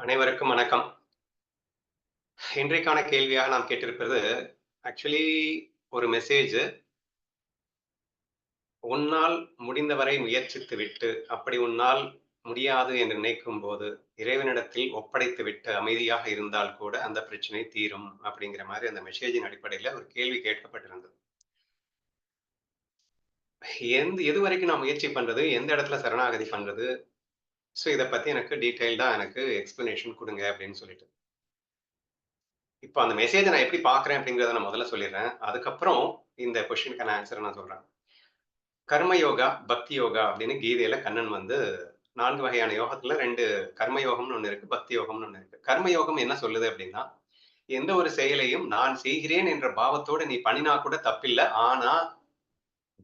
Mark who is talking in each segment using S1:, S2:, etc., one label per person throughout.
S1: அனைவருக்கும் வணக்கம். இன்றைக்கான கேள்வியாக நாம் கேட்டிருப்பது, ஆக்சுவலி ஒரு மெசேஜ் உன்னால் முடிந்தவரை முயற்சித்து விட்டு, அப்படி உன்னால் முடியாது என்று நினைக்கும் போது இறைவனிடத்தில் ஒப்படைத்து விட்டு அமைதியாக இருந்தால் கூட அந்த பிரச்சனை தீரும். அப்படிங்கிற மாதிரி அந்த மெசேஜின் அடிப்படையில் ஒரு கேள்வி கேட்கப்பட்டிருந்தது. எந்த எது வரைக்கும் நான் முயற்சி பண்றது? எந்த இடத்துல சரணாகதி பண்றது? ஸோ இதை பற்றி எனக்கு டீட்டெயில்டா எனக்கு எக்ஸ்ப்ளனேஷன் கொடுங்க அப்படின்னு சொல்லிட்டு. இப்போ அந்த மெசேஜை நான் எப்படி பார்க்குறேன் அப்படிங்கிறத நான் முதல்ல சொல்லிடுறேன். அதுக்கப்புறம் இந்த கொஷினுக்கான ஆன்சரை நான் சொல்கிறேன் கர்ம யோகா, பக்தி யோகா அப்படின்னு கீதையில கண்ணன் வந்து நான்கு வகையான யோகத்துல ரெண்டு கர்ம யோகம்னு ஒண்ணு இருக்கு. பக்தி யோகம்னு ஒன்று இருக்கு. கர்ம யோகம் என்ன சொல்லுது அப்படின்னா, எந்த ஒரு செயலையும் நான் செய்கிறேன் என்ற பாவத்தோட நீ பண்ணினா கூட தப்பில்லை ஆனா,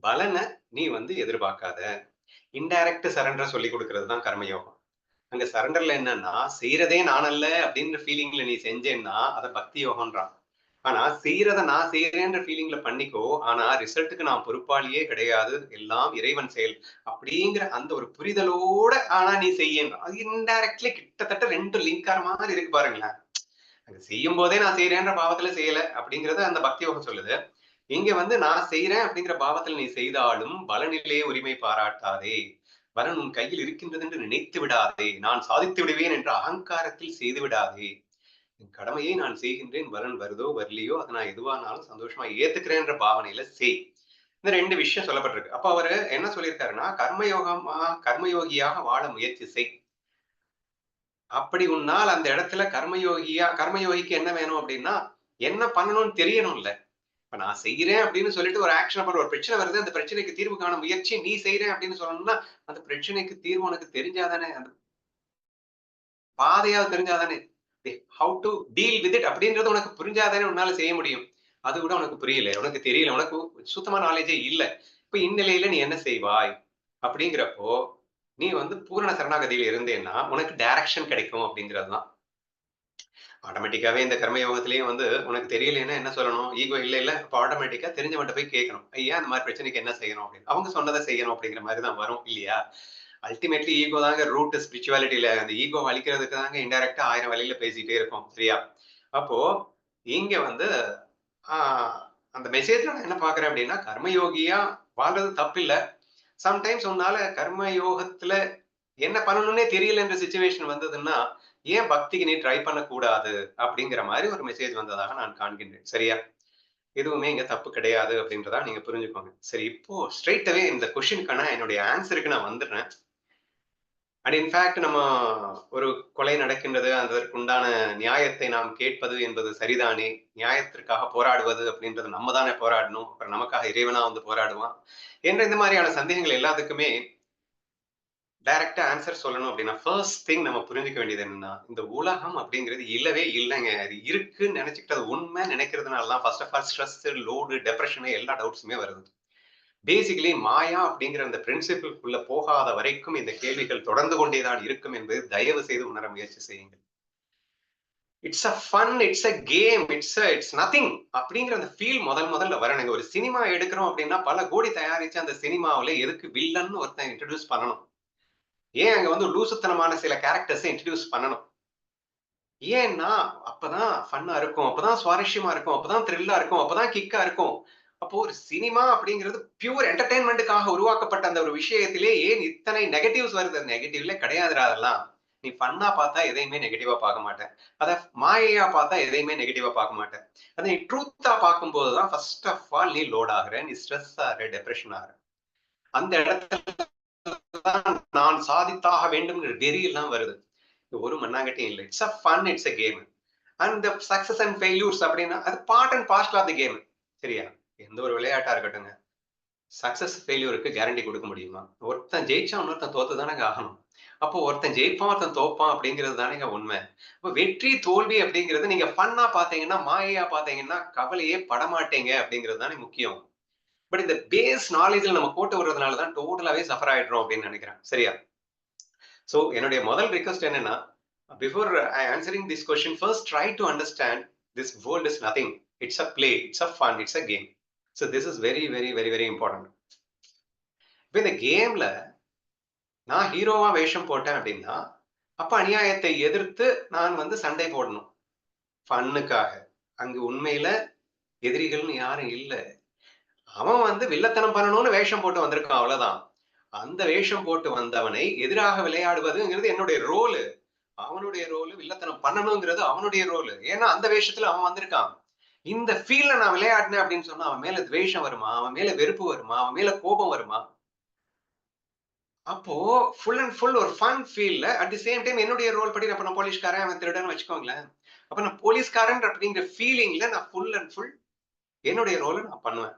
S1: பலனை நீ வந்து எதிர்பார்க்காத. இன்டைரக்ட் சரண்டரை சொல்லிக் கொடுக்கறது தான் கர்ம யோகம். அங்க சரண்டர்ல என்னன்னா, செய்யறதே நான் அல்ல அப்படின்ற ஃபீலிங்ல நீ செஞ்சேன்னா, அத பக்தி யோகம்ன்றான். ஆனா, செய்யறத நான் செய்யறேன்ற ஃபீலிங்ல பண்ணிக்கோ. ஆனா, ரிசல்ட்டுக்கு நான் பொறுப்பாளியே கிடையாது. எல்லாம் இறைவன் செயல். அப்படிங்கிற அந்த ஒரு புரிதலோட ஆனா நீ செய்யன்ற அது இன்டைரக்ட்லி கிட்டத்தட்ட ரெண்டு லிங்க் ஆற இருக்கு பாருங்களேன். அங்க செய்யும் போதே நான் செய்யறேன்ற பாவத்துல செய்யல அப்படிங்கறத அந்த பக்தி யோகம் சொல்லுது. இங்க வந்து நான் செய்யறேன் அப்படிங்கிற பாவத்துல நீ செய்தாலும் பலநிலையே உரிமை பாராட்டாதே. வரன் உன் கையில் இருக்கின்றது என்று நினைத்து விடாதே. நான் சாதித்து விடுவேன் என்ற அகங்காரத்தில் செய்து விடாதே. என் கடமையை நான் செய்கின்றேன். வரன் வருதோ, வரலையோ அதை நான் எதுவானாலும் சந்தோஷமா ஏத்துக்கிறேன்ற பாவனையில செய். இந்த ரெண்டு விஷயம் சொல்லப்பட்டிருக்கு. அப்ப அவரு என்ன சொல்லியிருக்காருன்னா, கர்மயோகமா கர்மயோகியாக வாழ முயற்சி செய். அப்படி உன்னால் அந்த இடத்துல கர்மயோகியா கர்மயோகிக்கு என்ன வேணும் அப்படின்னா, என்ன பண்ணணும்னு தெரியணும்ல. இப்ப நான் செய்யறேன் அப்படின்னு சொல்லிட்டு ஒரு ஆக்ஷன் பண்ற ஒரு பிரச்சனை வருது. அந்த பிரச்சனைக்கு தீர்வு காண முயற்சி நீ செய்யறேன் அப்படின்னு சொல்லணும்னா, அந்த பிரச்சனைக்கு தீர்வு உனக்கு தெரிஞ்சா தானே அந்த பாதையாவது தெரிஞ்சாதானே how to deal with it அப்படின்றது உனக்கு புரிஞ்சாதானே உன்னால செய்ய முடியும். அது கூட உனக்கு புரியல. உனக்கு தெரியல. உனக்கு சுத்தமா நாலேஜே இல்ல. இப்ப இந்நிலையில நீ என்ன செய்வாய்? அப்படிங்கிறப்போ, நீ வந்து பூரண சரணாகதியில இருந்தேன்னா, உனக்கு டைரக்ஷன் கிடைக்கும் அப்படிங்கிறது தான். ஆட்டோமேட்டிக்காவே இந்த கர்ம வந்து உனக்கு தெரியலன்னா என்ன சொல்லணும்? ஈகோ இல்ல இல்ல. அப்ப ஆட்டோமேட்டிக்கா தெரிஞ்சவன்ட்ட போய் கேட்கணும். ஐயா அந்த மாதிரி பிரச்சனைக்கு என்ன செய்யணும் அப்படின்னு. அவங்க சொன்னதை செய்யணும் அப்படிங்கிற மாதிரி தான் வரும் இல்லையா? அல்டிமேட்லி ஈகோ தாங்க ரூட் ஸ்பிரிச்சுவாலிட்டியில அந்த ஈகோ அழிக்கிறதுக்கு தாங்க இன்டெரக்டா ஆயிரம் வழியில பேசிட்டே இருக்கும் சரியா? அப்போ இங்க வந்து ஆஹ் அந்த மெசேஜ்ல நான் என்ன பாக்குறேன் அப்படின்னா, கர்மயோகியா வாழ்றது தப்பில்ல. சம்டைம்ஸ் உன்னால கர்ம யோகத்துல என்ன பண்ணணும்னே தெரியலன்ற சுச்சுவேஷன் வந்ததுன்னா, ஏன் பக்திக்கு நீ ட்ரை பண்ணக்கூடாது? அப்படிங்கிற மாதிரி ஒரு மெசேஜ் வந்ததாக நான் காண்கின்றேன். சரியா? எதுவுமே இங்க தப்பு கிடையாது அப்படின்றதா நீங்க புரிஞ்சுக்கோங்க. சரி இப்போ ஸ்ட்ரைட்டாவே இந்த கொஷினுக்கான என்னுடைய ஆன்சருக்கு நான் வந்துடுறேன். அண்ட் இன்ஃபேக்ட் நம்ம ஒரு கொலை நடக்கின்றது. அதற்குண்டான நியாயத்தை நாம் கேட்பது என்பது சரிதானே. நியாயத்திற்காக போராடுவது அப்படின்றது நம்ம தானே போராடணும். அப்புறம் நமக்காக இறைவனா வந்து போராடுவான். என்ற இந்த மாதிரியான சந்தேகங்கள் எல்லாத்துக்குமே டைரக்டா ஆன்சர் சொல்லணும் அப்படின்னா, ஃபர்ஸ்ட் திங் நம்ம புரிஞ்சுக்க வேண்டியது என்னன்னா, இந்த உலகம் அப்படிங்கிறது இல்லவே இல்லைங்க அது இருக்குன்னு நெனச்சுக்கிட்டு அது உண்மை நெனைக்கிறதுனால தான் first of all stress, load, depression எல்லா டவுட்ஸுமே வருது. பேசிக்கலி மாயா அப்படிங்கிற அந்த பிரின்சிபிள்குள்ள போகாத வரைக்கும் இந்த கேள்விகள் தொடர்ந்து கொண்டே தான் இருக்கும் என்பது தயவு செய்து உணர முயற்சி செய்யுங்கள். It's a fun, it's a game, it's a it's nothing அப்படிங்கிற அந்த ஃபீல் முதல் முதல்ல வரணுங்க. ஒரு சினிமா எடுக்கிறோம் அப்படின்னா, பல கோடி தயாரிச்சு அந்த சினிமாவில் எதுக்கு வில்லன்னு ஒருத்தன் இன்ட்ரடியூஸ் பண்ணணும். ஏன் அங்க வந்து லூசுத்தனமான சில கேரக்டர்ஸை இன்ட்ரடியூஸ் பண்ணணும். ஏன்னா, அப்பதான் ஃபன்னா இருக்கும். அப்பதான் சுவாரஸ்யமா இருக்கும். அப்பதான் த்ரில்லா இருக்கும். அப்பதான் கிக்கா இருக்கும். அப்போ ஒரு சினிமா அப்படிங்கிறது பியூர் என்டர்டைன்மெண்ட்டுக்காக உருவாக்கப்பட்ட அந்த ஒரு விஷயத்திலே ஏன் இத்தனை நெகட்டிவ்ஸ் வருது? நெகட்டிவ்ல கிடையாதுடா அதெல்லாம். நீ ஃபன்னா பார்த்தா எதையுமே நெகட்டிவா பார்க்க மாட்டேன் அத மாயையா பார்த்தா எதையுமே நெகட்டிவா பார்க்க மாட்டேன் அத நீ ட்ரூத்தா பார்க்கும்போது தான் ஃபர்ஸ்ட் ஆஃப் ஆல் நீ லோட் ஆகுற. நீ ஸ்ட்ரெஸ் ஆகிற டெப்ரெஷன் ஆகிற அந்த இடத்துல தான் நான் சாதித்தாக வேண்டும்ங்கிற வெறி எல்லாம் வருது. இது ஒரு மண்ணாங்கட்டியும் இல்ல. It's a fun, it's a game. And success and failures அப்படின்னா, அது part and parcel of the game. சரியா? எந்த ஒரு விளையாட்டா இருக்கட்டுங்க. சக்சஸ், ஃபெயிலியூருக்கு கேரண்டி கொடுக்க முடியுமா? ஒருத்தன் ஜெயிச்சா இன்னொருத்தன் தோத்து தானேங்க ஆகணும். அப்போ ஒருத்தன் ஜெயிப்பான், ஒருத்தன் தோப்பான் அப்படிங்கிறது தானேங்க உண்மை. அப்ப வெற்றி, தோல்வி அப்படிங்கிறது நீங்க ஃபன்னா பாத்தீங்கன்னா மாயையா பார்த்தீங்கன்னா, கவலையே படமாட்டேங்க அப்படிங்கிறது தானே முக்கியம். பட் இந்த பேஸ் நாலேஜில் நம்ம கோட்டை விடுறதுனால தான் டோட்டலாவே சஃபர் ஆயிடுறோம் அப்படின்னு நினைக்கிறேன். சரியா? சோ என்னுடைய முதல் ரிக்வஸ்ட் என்னன்னா, before I answering this question first try to understand this world is nothing. It's a play, it's a fun, it's a game. So this is very very very very important. இப்போ இந்த கேம்ல நான் ஹீரோவா வேஷம் போட்டேன் அப்படின்னா, அப்ப அநியாயத்தை எதிர்த்து நான் வந்து சண்டை போடணும் ஃபன்னுக்காக அங்கு உண்மையில எதிரிகள்னு யாரும் இல்லை அவன் வந்து வில்லத்தனம் பண்ணணும்னு வேஷம் போட்டு வந்திருக்கான் அவ்வளவுதான். அந்த வேஷம் போட்டு வந்தவனை எதிராக விளையாடுவதுங்கிறது என்னுடைய ரோலு அவனுடைய ரோலு வில்லத்தனம் பண்ணணுங்கிறது அவனுடைய ரோலு ஏன்னா அந்த வேஷத்துல அவன் வந்திருக்கான். இந்த ஃபீல்ல நான் விளையாடினேன் அப்படின்னு சொன்னா அவன் மேல துவேஷம் வருமா? அவன் மேல வெறுப்பு வருமா? அவன் மேல கோபம் வருமா? அப்போ ஃபுல் அண்ட் ஃபுல் ஒரு ஃபன் ஃபீல்ல அட் தி சேம் டைம் என்னுடைய ரோல் படி நான் போலீஸ்காரன் அவன் திருடன் வச்சுக்கோங்களேன். அப்ப நான் போலீஸ்காரன் அப்படிங்கிற ஃபீலிங்ல நான் ஃபுல் அண்ட் ஃபுல் என்னுடைய ரோலை நான் பண்ணுவேன்.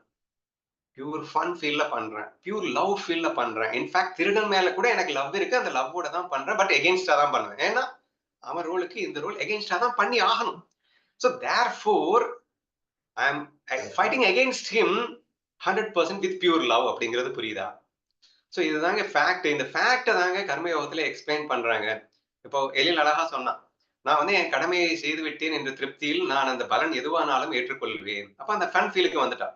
S1: பியூர் ஃபன் ஃபீல்ல பண்றேன். பியூர் லவ் ஃபீல்ல பண்றேன். இன்ஃபேக்ட் திருடன் மேல கூட எனக்கு லவ் இருக்கு. அந்த லவ்வோட தான் பண்றேன். பட் எகென்ஸ்டா தான் பண்ணுவேன். ஏன்னா அவன் ரோலுக்கு இந்த ரோல் எகென்ஸ்டா தான் பண்ணி ஆகணும். So therefore I am fighting against him hundred percent with pure love அப்படிங்கிறது புரியுதா? ஸோ இதுதாங்க ஃபேக்ட் இந்த ஃபேக்டை தாங்க கர்மயோகத்துல எக்ஸ்பிளைன் பண்றாங்க. இப்போ எழில் அழகா சொன்னான். நான் வந்து என் கடமையை செய்து விட்டேன் என்ற திருப்தியில் நான் அந்த பலன் எதுவானாலும் ஏற்றுக்கொள்வேன். அப்ப அந்த ஃபன் ஃபீலுக்கு வந்துட்டான்.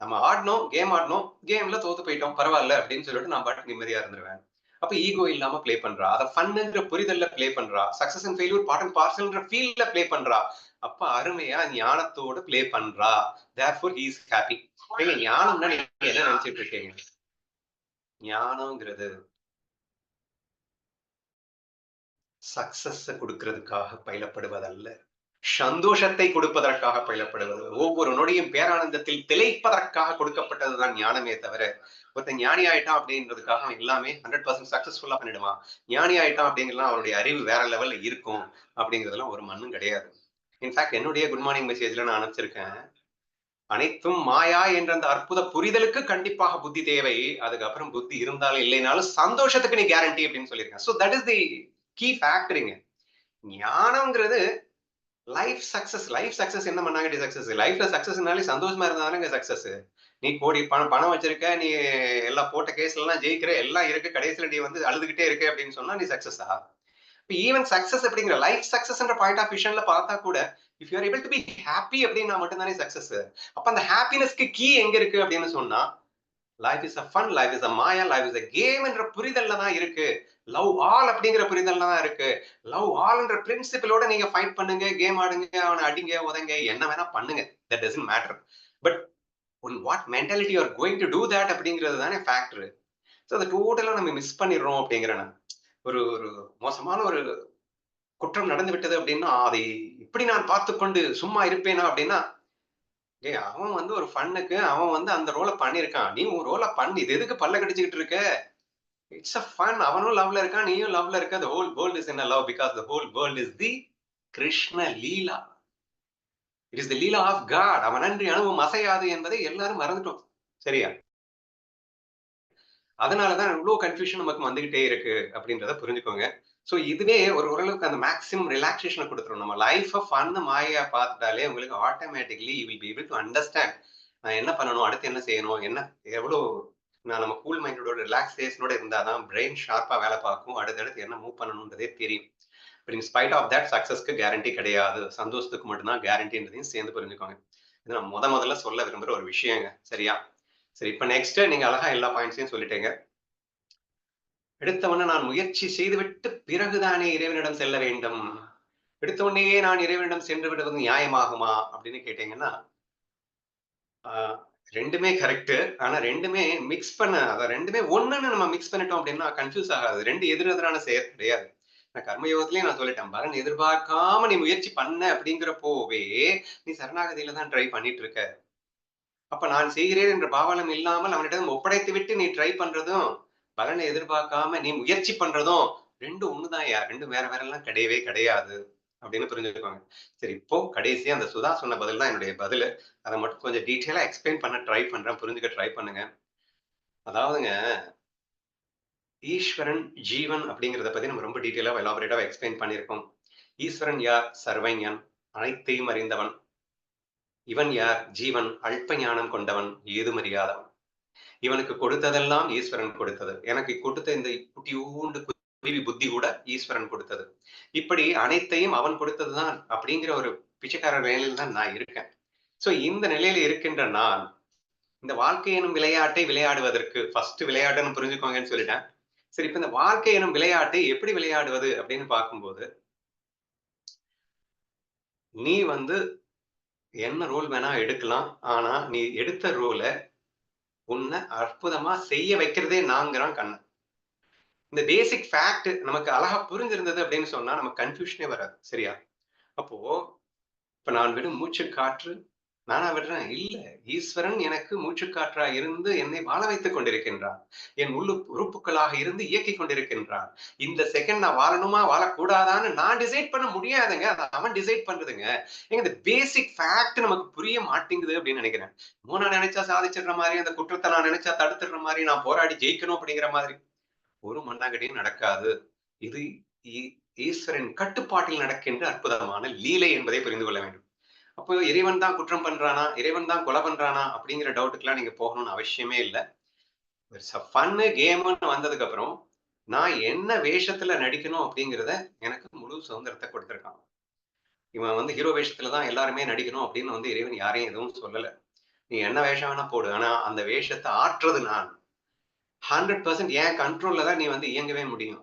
S1: நம்ம ஆடணும் கேம் ஆடணும் கேம்ல தோத்து போயிட்டோம் பரவாயில்ல அப்படின்னு சொல்லிட்டு நான் பாட்டு நிம்மதியா இருந்துருவேன். அப்ப ஈகோ இல்லாம ப்ளே பண்றா? அதை ஃபன்னுங்கிற புரிதல்ல பிளே பண்றா? Success and failure part and பார்சல்ன்ற ஃபீல்ட்ல ப்ளே பண்றா? அப்ப அருமையா ஞானத்தோட ப்ளே பண்றா. தேர் ஃபோர் ஹீஸ் ஹாப்பி நீங்க ஞானம்னா நீங்க என்ன நினைச்சிட்டு இருக்கீங்க? ஞானம்ங்கிறது சக்சஸ் கொடுக்கறதுக்காக பயிலப்படுவதல்ல. சந்தோஷத்தை கொடுப்பதற்காக பயிலப்படுவது ஒவ்வொரு நொடியும் பேரானந்தத்தில் திளைப்பதற்காக கொடுக்கப்பட்டதுதான் ஞானமே தவிர ஒருத்தன் ஞானி ஆயிட்டான் அப்படின்றதுக்காக அவன் எல்லாமே ஹண்ட்ரட் பர்சன்ட் சக்சஸ்ஃபுல்லா பண்ணிடுவான். ஞானி ஆயிட்டான் அப்படிங்கிறதுலாம் அவருடைய அறிவு வேற லெவல்ல இருக்கும் அப்படிங்கிறதுலாம் ஒரு மண்ணும் கிடையாது. இன்ஃபேக்ட் என்னுடைய குட் மார்னிங் மெசேஜ்ல நான் அனுப்பிச்சிருக்கேன். அனைத்தும் மாயா என்ற அந்த அற்புத புரிதலுக்கு கண்டிப்பாக புத்தி தேவை. அதுக்கப்புறம் புத்தி இருந்தாலும் இல்லைனாலும் சந்தோஷத்துக்கு நீ கேரண்டி அப்படின்னு சொல்லியிருக்கேன். So that is the key ஃபேக்டரிங்க ஞானம்ங்கிறது லைஃப் சக்சஸ் லைஃப் சக்சஸ் என்ன பண்ணாங்க? சக்சஸ் லைஃப்ல சக்சஸ்னாலே சந்தோஷமா இருந்தாலும் சக்சஸ் நீ கோடி பணம் பணம் வச்சிருக்க நீ எல்லாம் போட்ட கேஸ்ல எல்லாம் ஜெயிக்கிற எல்லாம் இருக்கு. கடைசியில நீ வந்து அழுதுகிட்டே இருக்கு அப்படின்னு சொன்னா நீ சக்சஸா இப்போ ஈவன் சக்சஸ் அப்படிங்கிற லைஃப் சக்சஸ்ன்ற பாயிண்ட் ஆஃப் விஷன்ல பார்த்தா கூட if you are able to be happy அப்படின்னா மட்டும்தானே சக்சஸ் அப்ப அந்த ஹாப்பினஸ்க்கு கீ எங்க இருக்கு அப்படின்னு சொன்னா life is a fun life is a maya life is a game என்ற புரிதல்ல தான் இருக்கு. லவ் ஆல் அப்படிங்கிற புரிதல்ல தான் இருக்கு. லவ் ஆல்ன்ற பிரின்சிபிளோட நீங்க ஃபைட் பண்ணுங்க கேம் ஆடுங்க அவனை அடிங்க உதங்க என்ன வேணா பண்ணுங்க. That doesn't matter but one what mentality are going to do that அப்படிங்கிறது தானே ஃபேக்டர் ஸோ அதை டோட்டலாக நம்ம மிஸ் பண்ணிடுறோம் அப்படிங்கிறேன் ஒரு ஒரு மோசமான ஒரு குற்றம் நடந்து விட்டது அப்படின்னா அதை இப்படி நான் பார்த்து கொண்டு சும்மா இருப்பேனா அப்படின்னா டேய் அவன் வந்து ஒரு ஃபன்னுக்கு அவன் வந்து அந்த ரோலை பண்ணியிருக்கான். நீ உன் ரோலை பண்ணி. இது எதுக்கு பல்ல கடிச்சுக்கிட்டு இருக்க? இட்ஸ் அ ஃபன் அவனும் லவ்ல இருக்கான் நீயும் லவ்ல இருக்க. The whole world is in love because the whole world is the Krishna leela it is the leela of God அவன் நன்றி அனுபவம் அசையாது என்பதை எல்லாரும் மறந்துட்டோம். சரியா? அதனாலதான் இவ்வளவு கன்ஃபியூஷன் நமக்கு வந்துகிட்டே இருக்கு அப்படின்றத புரிஞ்சுக்கோங்க. ஸோ இதுவே ஒரு ஓரளவுக்கு அந்த மேக்ஸிமம் ரிலாக்ஸேஷனை கொடுத்துரும். நம்ம லைஃபை ஃபன் மாயா பார்த்துட்டாலே உங்களுக்கு automatically will be able to understand நான் என்ன பண்ணணும்? அடுத்து என்ன செய்யணும்? என்ன? எவ்வளோ நான் நம்ம கூல் மைண்டோட ரிலாக்ஸேஷனோட இருந்தால் தான் பிரெயின் ஷார்ப்பாக வேலை பார்க்கும். அடுத்தடுத்து என்ன மூவ் பண்ணணுன்றதே தெரியும். But in spite of that சக்ஸஸ்க்கு guarantee கிடையாது. சந்தோஷத்துக்கு மட்டும்தான் கேரண்டின்றதையும் சேர்ந்து புரிஞ்சுக்கோங்க. இது நான் முத முதல்ல சொல்ல விரும்புகிற ஒரு விஷயங்க. சரியா? சரி இப்போ நெக்ஸ்ட் நீங்கள் அழகாக எல்லா பாயிண்ட்ஸையும் சொல்லிட்டேங்க. எடுத்தவொன்னே நான் முயற்சி செய்துவிட்டு பிறகுதானே இறைவனிடம் செல்ல வேண்டும். எடுத்தவொடனேயே நான் இறைவனிடம் சென்று விடுவது நியாயமாகுமா அப்படின்னு கேட்டீங்கன்னா ரெண்டுமே கரெக்ட் ஆனா ரெண்டுமே மிக்ஸ் பண்ண. அதை ரெண்டுமே ஒண்ணுன்னு நம்ம மிக்ஸ் பண்ணிட்டோம் அப்படின்னா கன்ஃபியூஸ் ஆகாது. ரெண்டு எதிரெதிரான செயல் கிடையாது. நான் கர்மயோகத்திலேயே நான் சொல்லிட்டேன் பலன் எதிர்பார்க்காம நீ முயற்சி பண்ண அப்படிங்கிறப்போவே நீ சரணாகதியில தான் ட்ரை பண்ணிட்டு இருக்க அப்ப நான் செய்கிறேன் என்ற பாவலம் இல்லாமல் அவனிடம் ஒப்படைத்து விட்டு நீ ட்ரை பண்றதும் பலனை எதிர்பார்க்காம நீ முயற்சி பண்றதும் ரெண்டும் ஒண்ணுதான் யா ரெண்டும் வேற வேற எல்லாம் கிடையவே கிடையாது அப்படின்னு புரிஞ்சுக்கோங்க சரி இப்போ கடைசியா அந்த சுதா சொன்ன பதில் தான் என்னுடைய பதில். அதை மட்டும் கொஞ்சம் டீட்டெயிலா எக்ஸ்பிளைன் பண்ண ட்ரை பண்றேன் புரிஞ்சுக்க ட்ரை பண்ணுங்க. அதாவதுங்க ஈஸ்வரன் ஜீவன் அப்படிங்கிறத பத்தி நம்ம ரொம்ப டீட்டெயிலாக எலாபரேட்டாக எக்ஸ்பிளைன் பண்ணியிருக்கோம். ஈஸ்வரன் யார்? சர்வஞன். அனைத்தையும் அறிந்தவன். இவன் யார்? ஜீவன். அல்ப ஞானம் கொண்டவன் ஏதுமறியாதவன் இவனுக்கு கொடுத்ததெல்லாம் ஈஸ்வரன் கொடுத்தது. எனக்கு கொடுத்த இந்த குட்டியூண்டு குருவி புத்தி கூட ஈஸ்வரன் கொடுத்தது. இப்படி அனைத்தையும் அவன் கொடுத்ததுதான் அப்படிங்கிற ஒரு பிச்சைக்கார நிலையில தான் நான் இருக்கேன். சோ இந்த நிலையில இருக்கின்ற நான் இந்த வாழ்க்கை எனும் விளையாட்டை விளையாடுவதற்கு ஃபர்ஸ்ட் விளையாட்டுன்னு புரிஞ்சுக்கோங்கன்னு சொல்லிட்டேன். சரி இப்ப இந்த வாழ்க்கை எனும் விளையாட்டை எப்படி விளையாடுவது அப்படின்னு பார்க்கும்போது நீ வந்து என்ன ரோல் வேணா எடுக்கலாம். ஆனா நீ எடுத்த ரோலை உன்னை அற்புதமா செய்ய வைக்கிறதே நாங்கிறான் கண்ணன். இந்த பேசிக் ஃபேக்ட் நமக்கு அழகா புரிஞ்சிருந்தது அப்படின்னு சொன்னா நமக்கு கன்ஃபியூஷனே வராது. சரியா? அப்போ இப்ப நான் விடும் மூச்சு காற்று நானா விடுறேன். இல்ல ஈஸ்வரன் எனக்கு மூச்சுக்காற்றா இருந்து என்னை வாழ வைத்துக் கொண்டிருக்கின்றான். என் உள்ளு உறுப்புகளாக இருந்து இயக்கி கொண்டிருக்கின்றான். இந்த செகண்ட் நான் வாழணுமா வாழக்கூடாதான்னு நான் டிசைட் பண்ண முடியாதுங்க. அதை அவன் டிசைட் பண்றதுங்க. எங்க இந்த பேசிக் ஃபேக்ட் நமக்கு புரிய மாட்டேங்குது அப்படின்னு நினைக்கிறேன். மூணா நினைச்சா சாதிச்சிடுற மாதிரி அந்த குற்றத்தை நான் நினைச்சா தடுத்துடுற மாதிரி நான் போராடி ஜெயிக்கணும் அப்படிங்கிற மாதிரி. ஒரு மண்ணாங்கடியும் நடக்காது. இது ஈஸ்வரன் கட்டுப்பாட்டில் நடக்கின்ற அற்புதமான லீலை என்பதை புரிந்து கொள்ள வேண்டும். அப்போ இறைவன் தான் குற்றம் பண்றானா? இறைவன் தான் கொலை பண்றானா? அப்படிங்கிற டவுட்டுக்கெல்லாம் நீங்க போகணும்னு அவசியமே இல்லை. ஃபன்னு கேம்னு வந்ததுக்கு அப்புறம் நான் என்ன வேஷத்துல நடிக்கணும் அப்படிங்கிறத எனக்கு முழு சுதந்திரத்தை கொடுத்துருக்கான். இவன் வந்து ஹீரோ வேஷத்துல தான் எல்லாருமே நடிக்கணும் அப்படின்னு வந்து இறைவன் யாரையும் எதுவும் சொல்லல. நீ என்ன வேஷம் வேணா போடு. ஆனா அந்த வேஷத்தை ஆற்றுறது நான். ஹண்ட்ரட் பர்சன்ட் என் கண்ட்ரோல்ல தான் நீ வந்து இயங்கவே முடியும்.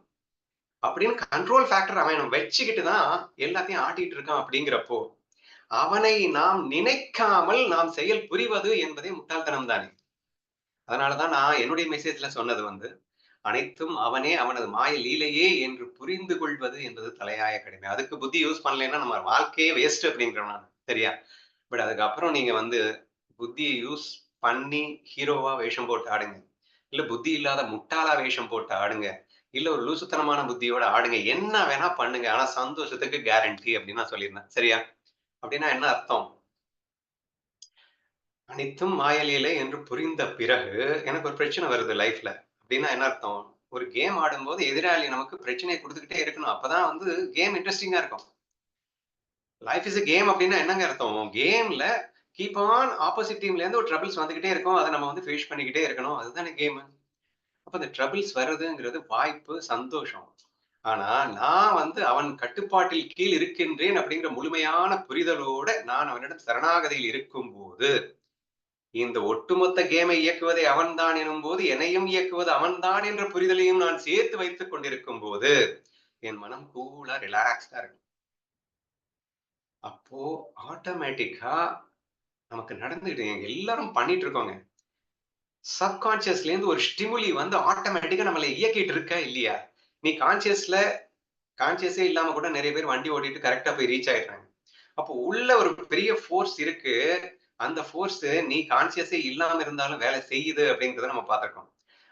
S1: அப்படின்னு கண்ட்ரோல் ஃபேக்டர் அவன் வச்சுக்கிட்டு தான் எல்லாத்தையும் ஆட்டிட்டு இருக்கான் அப்படிங்கிறப்போ அவனை நாம் நினைக்காமல் நாம் செயல் புரிவது என்பதே முட்டாள்தனம் தானே அதனாலதான் நான் என்னுடைய மெசேஜ்ல சொன்னது வந்து அனைத்தும் அவனே அவனது மாய லீலையே என்று புரிந்து கொள்வது என்பது தலையாய கடமை. அதுக்கு புத்தி யூஸ் பண்ணலைன்னா நம்ம வாழ்க்கையே வேஸ்ட் அப்படிங்கிறோம் நான் சரியா? பட் அதுக்கப்புறம் நீங்க வந்து புத்தியை யூஸ் பண்ணி ஹீரோவா வேஷம் போட்டு ஆடுங்க. இல்ல புத்தி இல்லாத முட்டாளா வேஷம் போட்டு ஆடுங்க. இல்ல ஒரு லூசுத்தனமான புத்தியோட ஆடுங்க. என்ன வேணா பண்ணுங்க. ஆனா சந்தோஷத்துக்கு கேரண்டி அப்படின்னு நான் சொல்லியிருந்தேன். சரியா? அப்படின்னா என்ன அர்த்தம்? அனைத்தும் மாயலியலை என்று புரிந்த பிறகு எனக்கு ஒரு பிரச்சனை வருது லைஃப்ல அப்படின்னா என்ன அர்த்தம்? ஒரு கேம் ஆடும்போது எதிராளி நமக்கு பிரச்சனையை கொடுத்துக்கிட்டே இருக்கணும். அப்பதான் வந்து கேம் இன்ட்ரெஸ்டிங்கா இருக்கும். லைஃப் இஸ் கேம் அப்படின்னா என்னங்க அர்த்தம்? கேம்ல கீப் ஆன் ஆப்போசிட் டீம்ல இருந்து ஒரு ட்ரபிள்ஸ் வந்துகிட்டே இருக்கும். அதை நம்ம வந்து ஃபேஸ் பண்ணிக்கிட்டே இருக்கணும். அதுதானே கேம் அப்ப இந்த ட்ரபிள்ஸ் வர்றதுங்கிறது வாய்ப்பு சந்தோஷம். ஆனா நான் வந்து அவன் கட்டுப்பாட்டில் கீழ் இருக்கின்றேன் அப்படிங்கிற முழுமையான புரிதலோட நான் அவனிடம் சரணாகதியில் இருக்கும் போது இந்த ஒட்டுமொத்த கேமை இயக்குவதை அவன்தான் எனும் போது என்னையும் இயக்குவது அவன்தான் என்ற புரிதலையும் நான் சேர்த்து வைத்துக் கொண்டிருக்கும் போது என் மனம் கூலா ரிலாக்ஸ்டா இருக்கும். அப்போ ஆட்டோமேட்டிக்கா நமக்கு நடந்துட்டு எல்லாரும் பண்ணிட்டு இருக்கோங்க. சப்கான்சியஸ்ல இருந்து ஒரு ஸ்டிமுலி வந்து ஆட்டோமேட்டிக்கா நம்மளை இயக்கிட்டு இருக்க இல்லையா? நீ கான்சியஸ்ல கான்சியஸே இல்லாம கூட நிறைய பேர் வண்டி ஓட்டிட்டு கரெக்டா போய் ரீச் ஆயிடுறாங்க. அப்போ உள்ள ஒரு பெரிய ஃபோர்ஸ் இருக்கு. அந்த ஃபோர்ஸ் நீ கான்சியஸே இல்லாம இருந்தாலும் வேலை செய்யுது அப்படிங்கறத நம்ம பார்த்துருக்கோம்.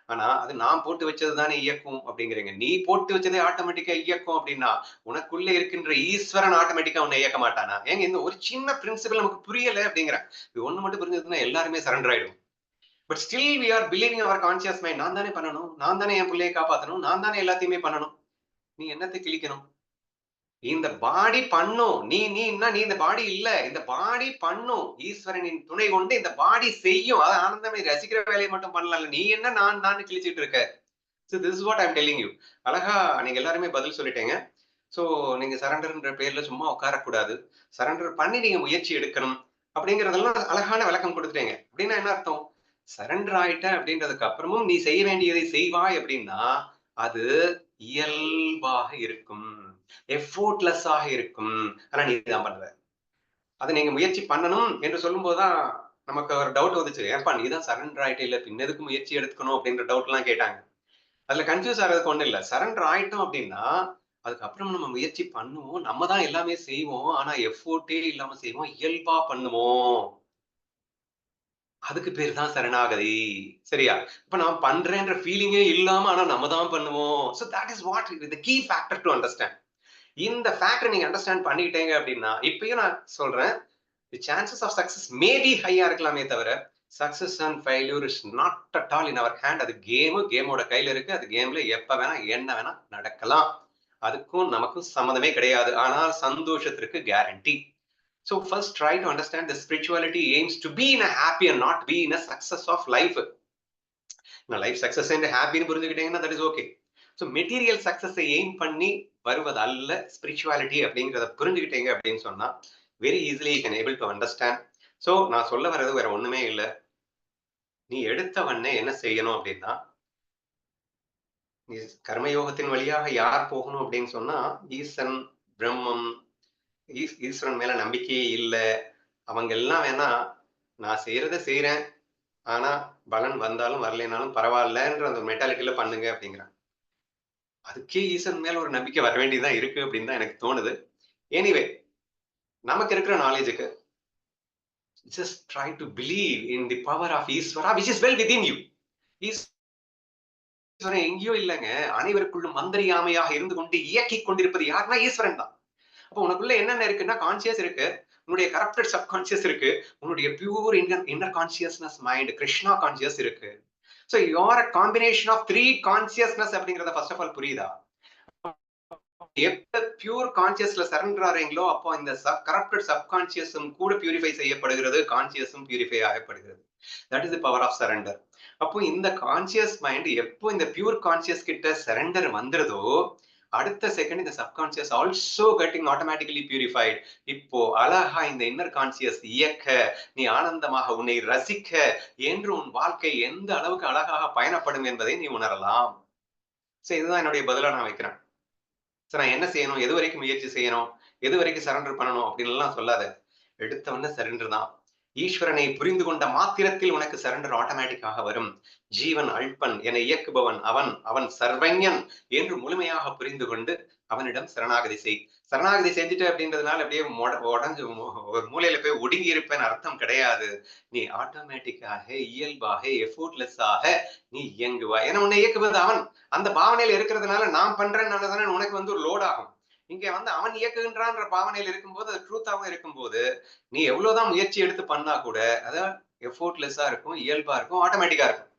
S1: ஆனா அது நான் போட்டு வச்சது தானே இயக்கும் அப்படிங்கிறீங்க. நீ போட்டு வச்சதே ஆட்டோமேட்டிக்கா இயக்கும் அப்படின்னா உனக்குள்ள இருக்கின்ற ஈஸ்வரன் ஆட்டோமேட்டிக்கா உன்னை இயக்க மாட்டானா? ஏங்க இந்த ஒரு சின்ன பிரின்சிபல் நமக்கு புரியல அப்படிங்கிறேன் இது ஒண்ணு மட்டும் புரிஞ்சதுன்னா எல்லாருமே சரண்டர் ஆயிடும் but still we are believing our conscious mind நான் தானே பண்ணணும்? நான் தானே என் பிள்ளையை காப்பாற்றணும் நான் தானே எல்லாத்தையுமே பண்ணணும்? நீ என்னத்தை கிழிக்கணும்? இந்த பாடி பண்ணும். நீ நீ என்ன? நீ இந்த பாடி இல்ல. இந்த பாடி பண்ணும். ஈஸ்வரனின் துணை கொண்டு இந்த பாடி செய்யும். அது ஆனந்தமே ரசிக்கிற வேலையை மட்டும் பண்ணல நீ என்ன நான் நான் கிழிச்சிட்டு இருக்க? So this what I'm telling you அழகா நீங்க எல்லாருமே பதில் சொல்லிட்டீங்க. ஸோ நீங்க சரண்டர்ன்ற பேர்ல சும்மா உட்காரக்கூடாது. சரண்டர் பண்ணி நீங்க முயற்சி எடுக்கணும். அப்படிங்கறதெல்லாம் அழகான விளக்கம் கொடுத்துட்டீங்க. அப்படின்னா என்ன அர்த்தம்? சரண்டர் ஆயிட்ட அப்படின்றதுக்கு அப்புறமும் நீ செய்ய வேண்டியதை செய்வாய் அப்படின்னா அது இயல்பாக இருக்கும். எஃபோர்ட்லெஸ்ஸாக இருக்கும். ஆனா நீ தான் பண்ற அதை நீங்க முயற்சி பண்ணணும் என்று சொல்லும் போதுதான் நமக்கு ஒரு டவுட் வந்துச்சு. ஏப்பா நீ தான் சரண்டர் ஆயிட்டே? இல்ல பின் எதுக்கு முயற்சி எடுத்துக்கணும் அப்படின்ற டவுட் எல்லாம் கேட்டாங்க. அதுல கன்ஃபியூஸ் ஆகிறதுக்கு ஒண்ணு இல்ல. சரண்டர் ஆயிட்டோம் அப்படின்னா அதுக்கப்புறம் நம்ம முயற்சி பண்ணுவோம். நம்ம தான் எல்லாமே செய்வோம். ஆனா எஃபோர்ட்டே இல்லாம செய்வோம். இயல்பா பண்ணுவோம். அதுக்கு பேர் தான் சரணாகதி. சரியா? இப்ப நான் பண்றேன்ற ஃபீலிங்கே இல்லாம ஆனா நம்ம தான் பண்ணுவோம். So that is what the key factor to understand இந்த ஃபேக்டர் நீங்க அண்டர்ஸ்டாண்ட் பண்ணிக்கிட்டீங்க அப்படின்னா இப்பயும் நான் சொல்றேன் the chances of success maybe ஹையா இருக்கலாமே தவிர success and failure is not at all in our hand அது கேமு கேமோட கையில இருக்கு. அது கேம்ல எப்ப வேணா என்ன வேணா நடக்கலாம். அதுக்கும் நமக்கும் சம்மந்தமே கிடையாது. ஆனால் சந்தோஷத்திற்கு guarantee So first try to understand the spirituality aims to be in a happy and not be in a success of life. நான் லைஃப் success ஹாப்பின்னு புரிஞ்சுக்கிட்டீங்கன்னா that is okay so material சக்சஸை aim பண்ணி வருவது அல்ல ஸ்பிரிச்சுவாலிட்டி அப்படிங்கிறத புரிஞ்சுக்கிட்டீங்க அப்படின்னு சொன்னா very easily can able to understand so நான் சொல்ல வர்றது வேற ஒண்ணுமே இல்லை. நீ எடுத்தவண்ணே என்ன செய்யணும் அப்படின்னா நீ கர்மயோகத்தின் வழியாக யார் போகணும் அப்படின்னு சொன்னா ஈசன் பிரம்மம் ஈஸ்வரன் மேல நம்பிக்கையே இல்லை. அவங்க எல்லாம் வேணா நான் செய்யறத செய்யறேன் ஆனா பலன் வந்தாலும் வரலைனாலும் பரவாயில்லன்ற அந்த மெட்டாலிட்டியில பண்ணுங்க அப்படிங்கிறான் அதுக்கே ஈஸ்வரன் மேல ஒரு நம்பிக்கை வர வேண்டியதான் இருக்கு அப்படின்னு தான் எனக்கு தோணுது. எனிவே நமக்கு இருக்கிற நாலேஜுக்கு just try to believe in the power of Ishwara which is well within you Eswaran எங்கேயோ இல்லைங்க. அனைவருக்குள்ளும் மந்திரியாமையாக இருந்து கொண்டு இயக்கி கொண்டிருப்பது யாருன்னா ஈஸ்வரன் தான். அப்போ உனக்குள்ள என்னென்ன இருக்குன்னா கான்சியஸ் இருக்கு. உன்னுடைய கரப்டட் சப்கான்சியஸ் இருக்கு. உன்னுடைய pure inner inner consciousness mind Krishna conscious இருக்கு. So a combination of three consciousness அப்படிங்கிறத ஃபர்ஸ்ட் ஆஃப் ஆல் புரியுதா? எப்ப பியூர் கான்சியஸ்ல சரண்டர் ஆறீங்களோ அப்போ இந்த கரப்டட் சப்கான்சியஸும் கூட பியூரிஃபை செய்யப்படுகிறது. கான்சியஸும் purify ஆகப்படுகிறது. That is the power of surrender அப்போ இந்த கான்சியஸ் மைண்ட் எப்போ இந்த பியூர் கான்சியஸ் கிட்ட சரண்டர் வந்துருதோ அடுத்த செகண்ட் இந்த subconscious also getting automatically purified இப்போ அழகா இந்த இன்னர் கான்சியஸ் இயக்க நீ ஆனந்தமாக உன்னை ரசிக்க என்று உன் வாழ்க்கை எந்த அளவுக்கு அழகாக பயணப்படும் என்பதை நீ உணரலாம். சரி இதுதான் என்னுடைய பதிலா நான் வைக்கிறேன். சார் நான் என்ன செய்யணும்? எது வரைக்கும் முயற்சி செய்யணும்? எது வரைக்கும் சரண்டர் பண்ணணும்? அப்படின்னு எல்லாம் சொல்லாத. எடுத்தவன சரண்டர் தான். ஈஸ்வரனை புரிந்து கொண்ட மாத்திரத்தில் உனக்கு சரண்டர் ஆட்டோமேட்டிக்காக வரும். ஜீவன் அல்பன் என இயக்குபவன் அவன் அவன் சர்வஞன் என்று முழுமையாக புரிந்து கொண்டு அவனிடம் சரணாகதி செய். சரணாகதி செஞ்சுட்டு அப்படின்றதுனால அப்படியே உடஞ்சு ஒரு மூலையில போய் ஒடுங்கி இருப்பேன் அர்த்தம் கிடையாது. நீ ஆட்டோமேட்டிக்காக இயல்பாக எஃபோர்ட்லெஸ்ஸாக நீ இயங்குவா ஏன்னா உன்னை இயக்குவது அவன். அந்த பாவனையில இருக்கிறதுனால நான் பண்றேன்னு தானே உனக்கு வந்து ஒரு லோட் ஆகும். இங்க வந்து அவன் இயக்குகின்றான்ற பாவனையில் இருக்கும்போது அது ட்ரூத்தாவும் இருக்கும்போது நீ எவ்வளவுதான் முயற்சி எடுத்து பண்ணா கூட அதான் எஃபோர்ட்லெஸ்ஸா இருக்கும் இயல்பா இருக்கும் ஆட்டோமேட்டிக்கா இருக்கும்.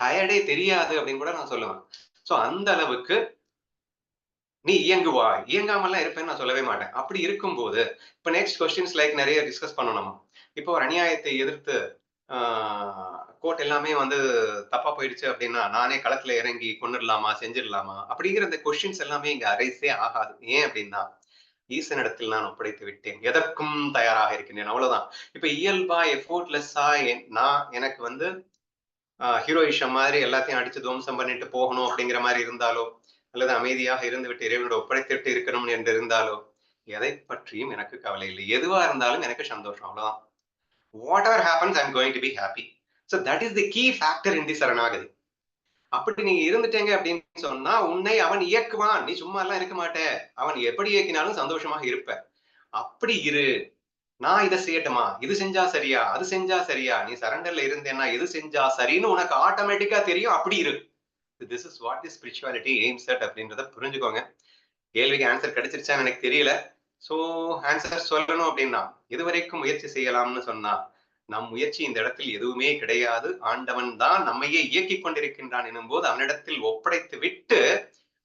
S1: டயர்டே தெரியாது அப்படின்னு கூட நான் சொல்லுவேன். சோ அந்த அளவுக்கு நீ இயங்குவா இயங்காமலாம் இருப்பேன்னு நான் சொல்லவே மாட்டேன். அப்படி இருக்கும்போது இப்ப நெக்ஸ்ட் கொஸ்டின்ஸ் லைக் நிறைய டிஸ்கஸ் பண்ணணும் இப்போ ஒரு அநியாயத்தை எதிர்த்து கோர்ட் எல்லாமே வந்து தப்பா போயிடுச்சு அப்படின்னா நானே களத்துல இறங்கி கொண்டுடலாமா செஞ்சிடலாமா? அப்படிங்கிற அந்த கொஸ்டின்ஸ் எல்லாமே இங்க அரைசே ஆகாது. ஏன் அப்படின்னா ஈசனிடத்தில் நான் ஒப்படைத்து விட்டேன். எதற்கும் தயாராக இருக்கின்றேன். அவ்வளவுதான். இப்ப இயல்பா எஃபோர்ட்லெஸ்ஸா நான் எனக்கு வந்து ஹீரோயிஷம் மாதிரி எல்லாத்தையும் அடிச்சு துவம்சம் பண்ணிட்டு போகணும் அப்படிங்கிற மாதிரி இருந்தாலோ அல்லது அமைதியாக இருந்து விட்டு இறைவனோட ஒப்படைத்துட்டு இருக்கணும் என்று இருந்தாலோ எதை பற்றியும் எனக்கு கவலை இல்லை. எதுவா இருந்தாலும் எனக்கு சந்தோஷம். அவ்வளவுதான். Whatever happens I'm going to be happy so that is the key factor in the saranagati. அப்படி நீங்க இருந்துட்டீங்க அப்படின்னு சொன்னா உன்னை அவன் இயக்குவான். நீ சும்மா எல்லாம் இருக்க மாட்ட. அவன் எப்படி இயக்கினாலும் சந்தோஷமாக இருப்ப அப்படி இரு. நான் இதை செய்யட்டுமா? இது செஞ்சா சரியா? அது செஞ்சா சரியா? நீ சரண்டர்ல இருந்தேன்னா எது செஞ்சா சரின்னு உனக்கு ஆட்டோமேட்டிக்கா தெரியும். அப்படி இரு. This is what is spirituality aim set அப்படின்றத புரிஞ்சுக்கோங்க. கேள்விக்கு ஆன்சர் கிடைச்சிருச்சான்னு எனக்கு தெரியல. சோ ஆன்சர் சொல்லணும் அப்படின்னா இது வரைக்கும் முயற்சி செய்யலாம்னு சொன்னா நம் முயற்சி இந்த இடத்தில் எதுவுமே கிடையாது. ஆண்டவன் தான் நம்மையே இயக்கி கொண்டிருக்கின்றான் எனும்போது அவனிடத்தில் ஒப்படைத்து விட்டு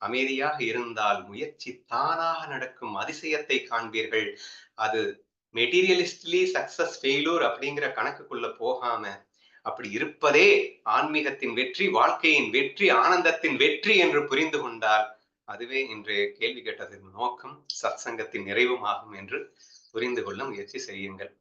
S1: அமைதியாக இருந்தால் முயற்சி தானாக நடக்கும் அதிசயத்தை காண்பீர்கள். அது மெட்டீரியலிஸ்ட்லி சக்சஸ் ஃபெயிலூர் அப்படிங்கிற கணக்குக்குள்ள போகாம அப்படி இருப்பதே ஆன்மீகத்தின் வெற்றி வாழ்க்கையின் வெற்றி ஆனந்தத்தின் வெற்றி என்று புரிந்து கொண்டால் அதுவே இன்று கேள்வி கேட்டதின் நோக்கம் சத்சங்கத்தின் நிறைவும் ஆகும் என்று புரிந்து கொள்ள முயற்சி செய்யுங்கள்.